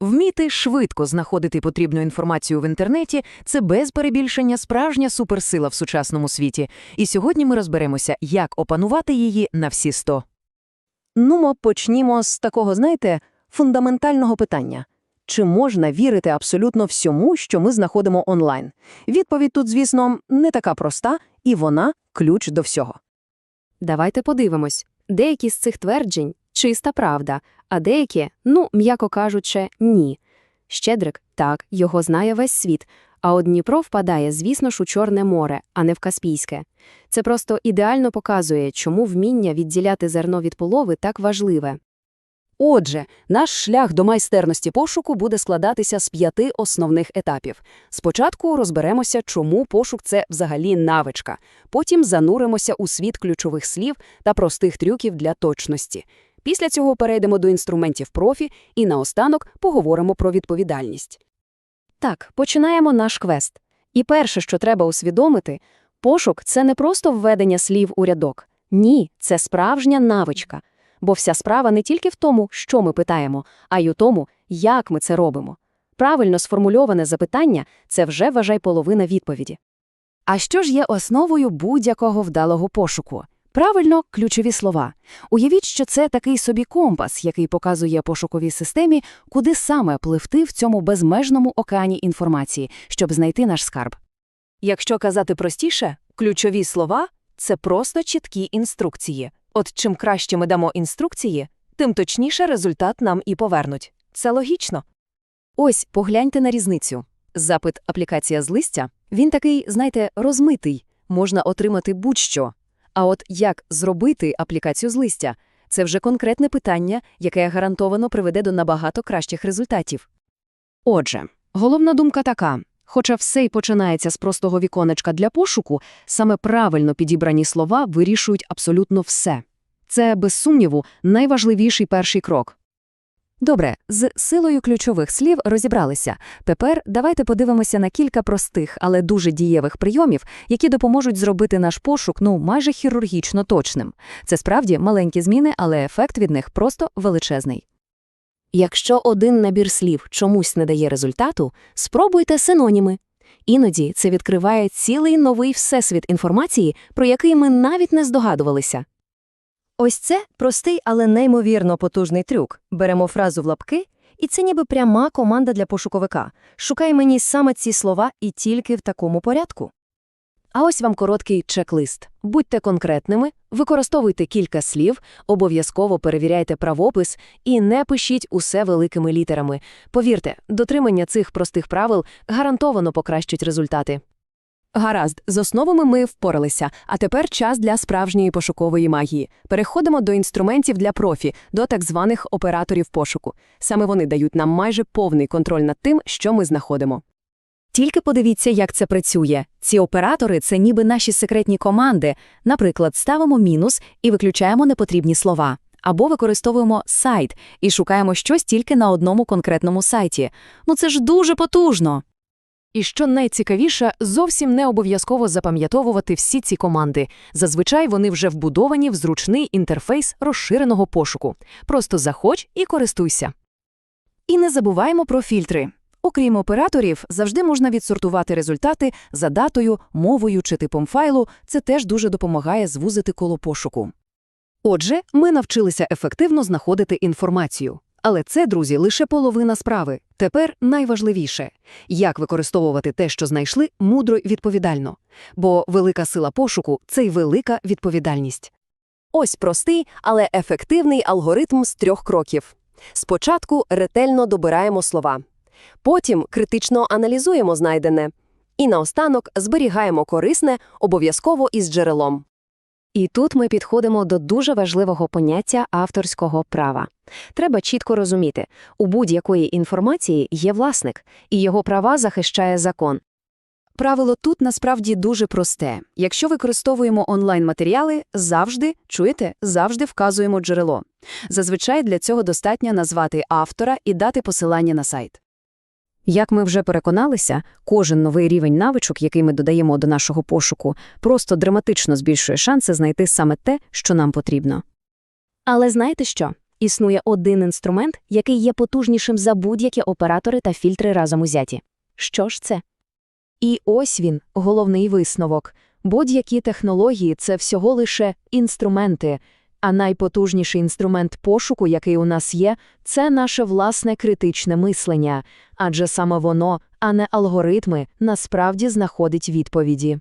Вміти швидко знаходити потрібну інформацію в інтернеті це без перебільшення справжня суперсила в сучасному світі. І сьогодні ми розберемося, як опанувати її на всі сто. Ну, мо почнімо з такого, знаєте, фундаментального питання. Чи можна вірити абсолютно всьому, що ми знаходимо онлайн? Відповідь тут, звісно, не така проста, і вона – ключ до всього. Давайте подивимось. Деякі з цих тверджень – чиста правда, а деякі, ну, м'яко кажучи, ні. Щедрик – так, його знає весь світ, а от Дніпро впадає, звісно ж, у Чорне море, а не в Каспійське. Це просто ідеально показує, чому вміння відділяти зерно від полови так важливе. Отже, наш шлях до майстерності пошуку буде складатися з п'яти основних етапів. Спочатку розберемося, чому пошук це взагалі навичка. Потім зануримося у світ ключових слів та простих трюків для точності. Після цього перейдемо до інструментів профі і наостанок поговоримо про відповідальність. Так, починаємо наш квест. І перше, що треба усвідомити, пошук – це не просто введення слів у рядок. Ні, це справжня навичка. Бо вся справа не тільки в тому, що ми питаємо, а й у тому, як ми це робимо. Правильно сформульоване запитання – це вже, вважай, половина відповіді. А що ж є основою будь-якого вдалого пошуку? Правильно, ключові слова. Уявіть, що це такий собі компас, який показує пошуковій системі, куди саме пливти в цьому безмежному океані інформації, щоб знайти наш скарб. Якщо казати простіше, ключові слова – це просто чіткі інструкції. От чим краще ми дамо інструкції, тим точніше результат нам і повернуть. Це логічно. Ось, погляньте на різницю. Запит «аплікація з листя» – він такий, знаєте, розмитий, можна отримати будь-що. А от як зробити аплікацію з листя – це вже конкретне питання, яке гарантовано приведе до набагато кращих результатів. Отже, головна думка така. Хоча все й починається з простого віконечка для пошуку, саме правильно підібрані слова вирішують абсолютно все. Це, без сумніву, найважливіший перший крок. Добре, з силою ключових слів розібралися. Тепер давайте подивимося на кілька простих, але дуже дієвих прийомів, які допоможуть зробити наш пошук ну майже хірургічно точним. Це справді маленькі зміни, але ефект від них просто величезний. Якщо один набір слів чомусь не дає результату, спробуйте синоніми. Іноді це відкриває цілий новий всесвіт інформації, про який ми навіть не здогадувалися. Ось це простий, але неймовірно потужний трюк. Беремо фразу в лапки, і це ніби пряма команда для пошуковика. Шукай мені саме ці слова і тільки в такому порядку. А ось вам короткий чек-лист. Будьте конкретними, використовуйте кілька слів, обов'язково перевіряйте правопис і не пишіть усе великими літерами. Повірте, дотримання цих простих правил гарантовано покращить результати. Гаразд, з основами ми впоралися, а тепер час для справжньої пошукової магії. Переходимо до інструментів для профі, до так званих операторів пошуку. Саме вони дають нам майже повний контроль над тим, що ми знаходимо. Тільки подивіться, як це працює. Ці оператори це ніби наші секретні команди. Наприклад, ставимо мінус і виключаємо непотрібні слова. Або використовуємо сайт і шукаємо щось тільки на одному конкретному сайті. Ну це ж дуже потужно. І що найцікавіше, зовсім не обов'язково запам'ятовувати всі ці команди. Зазвичай вони вже вбудовані в зручний інтерфейс розширеного пошуку. Просто заходь і користуйся. І не забуваємо про фільтри. Окрім операторів, завжди можна відсортувати результати за датою, мовою чи типом файлу. Це теж дуже допомагає звузити коло пошуку. Отже, ми навчилися ефективно знаходити інформацію. Але це, друзі, лише половина справи. Тепер найважливіше – як використовувати те, що знайшли, мудро й відповідально. Бо велика сила пошуку – це й велика відповідальність. Ось простий, але ефективний алгоритм з трьох кроків. Спочатку ретельно добираємо слова. Потім критично аналізуємо знайдене. І наостанок зберігаємо корисне, обов'язково із джерелом. І тут ми підходимо до дуже важливого поняття авторського права. Треба чітко розуміти, у будь-якої інформації є власник, і його права захищає закон. Правило тут насправді дуже просте. Якщо використовуємо онлайн-матеріали, завжди, чуєте, завжди вказуємо джерело. Зазвичай для цього достатньо назвати автора і дати посилання на сайт. Як ми вже переконалися, кожен новий рівень навичок, який ми додаємо до нашого пошуку, просто драматично збільшує шанси знайти саме те, що нам потрібно. Але знаєте що? Існує один інструмент, який є потужнішим за будь-які оператори та фільтри разом узяті. Що ж це? І ось він, головний висновок. Будь-які технології – це всього лише інструменти, а найпотужніший інструмент пошуку, який у нас є, це наше власне критичне мислення, адже саме воно, а не алгоритми, насправді знаходить відповіді.